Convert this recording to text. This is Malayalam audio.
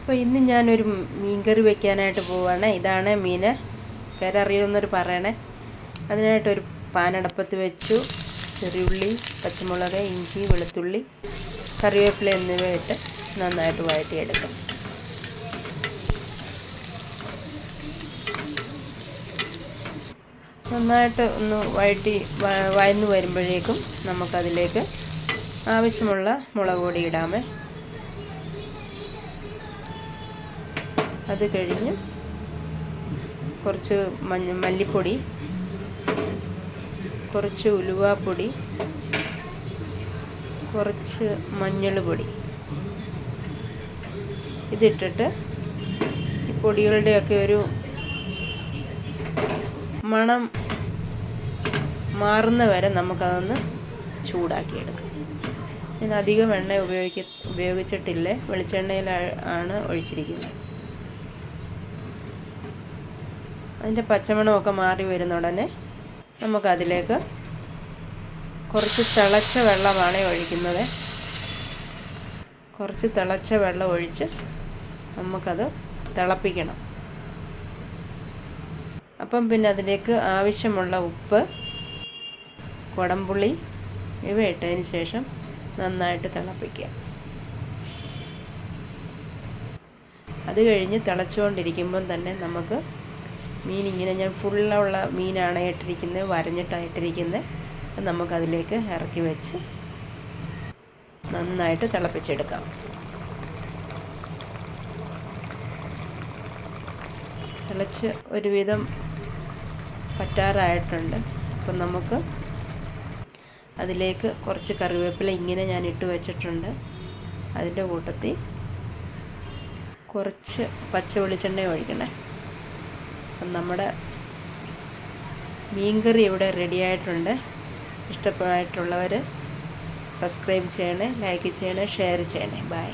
അപ്പോൾ ഇന്ന് ഞാനൊരു മീൻകറി വെക്കാനായിട്ട് പോവാണ്. ഇതാണ് മീൻ പേരറിയുമെന്നൊരു പറയണേ. അതിനായിട്ടൊരു പാനടപ്പത്ത് വെച്ചു. ചെറിയുള്ളി പച്ചമുളക് ഇഞ്ചി വെളുത്തുള്ളി കറിവേപ്പില എന്നിവ ഇട്ട് നന്നായിട്ട് വഴറ്റിയെടുക്കാം. നന്നായിട്ട് ഒന്ന് വഴറ്റി വഴന്നു വരുമ്പോഴേക്കും നമുക്കതിലേക്ക് ആവശ്യമുള്ള മുളക് പൊടി ഇടാമേ. അത് കഴിഞ്ഞ് കുറച്ച് മഞ്ഞ മല്ലിപ്പൊടി കുറച്ച് ഉലുവാപ്പൊടി കുറച്ച് മഞ്ഞൾ പൊടി ഇതിട്ടിട്ട് ഈ പൊടികളുടെയൊക്കെ ഒരു മണം മാറുന്ന വരെ നമുക്കതൊന്ന് ചൂടാക്കിയെടുക്കാം. ഞാൻ അധികം എണ്ണ ഉപയോഗിക്ക ഉപയോഗിച്ചിട്ടില്ല? വെളിച്ചെണ്ണയിലാണ് ഒഴിച്ചിരിക്കുന്നത്. അതിന്റെ പച്ചമണമൊക്കെ മാറി വരുന്ന ഉടനെ നമുക്കതിലേക്ക് കുറച്ച് തിളച്ച വെള്ളമാണ് ഒഴിക്കുന്നത്. കുറച്ച് തിളച്ച വെള്ളം ഒഴിച്ച് നമുക്കത് തിളപ്പിക്കണം. അപ്പം പിന്നെ അതിലേക്ക് ആവശ്യമുള്ള ഉപ്പ് കുടംപുളി ഇവ ഇട്ടതിന് ശേഷം നന്നായിട്ട് തിളപ്പിക്കുക. അത് കഴിഞ്ഞ് തിളച്ചുകൊണ്ടിരിക്കുമ്പം തന്നെ നമുക്ക് മീൻ ഇങ്ങനെ ഞാൻ ഫുള്ളുള്ള മീനാണ് ഇട്ടിരിക്കുന്നത് വരഞ്ഞിട്ടായിട്ടിരിക്കുന്നത് നമുക്കതിലേക്ക് ഇറക്കി വെച്ച് നന്നായിട്ട് തിളപ്പിച്ചെടുക്കാം. തിളച്ച് ഒരുവിധം പറ്റാറായിട്ടുണ്ട്. അപ്പം നമുക്ക് അതിലേക്ക് കുറച്ച് കറിവേപ്പില ഇങ്ങനെ ഞാൻ ഇട്ട് വെച്ചിട്ടുണ്ട്. അതിന്റെ കൂട്ടത്തിൽ കുറച്ച് പച്ച വെളിച്ചെണ്ണ ഒഴിക്കണേ. അപ്പം നമ്മുടെ മീൻകറി ഇവിടെ റെഡി ആയിട്ടുണ്ട്. ഇഷ്ടപ്പെട്ടുള്ളവർ സബ്സ്ക്രൈബ് ചെയ്യണേ ലൈക്ക് ചെയ്യണേ ഷെയർ ചെയ്യണേ. ബൈ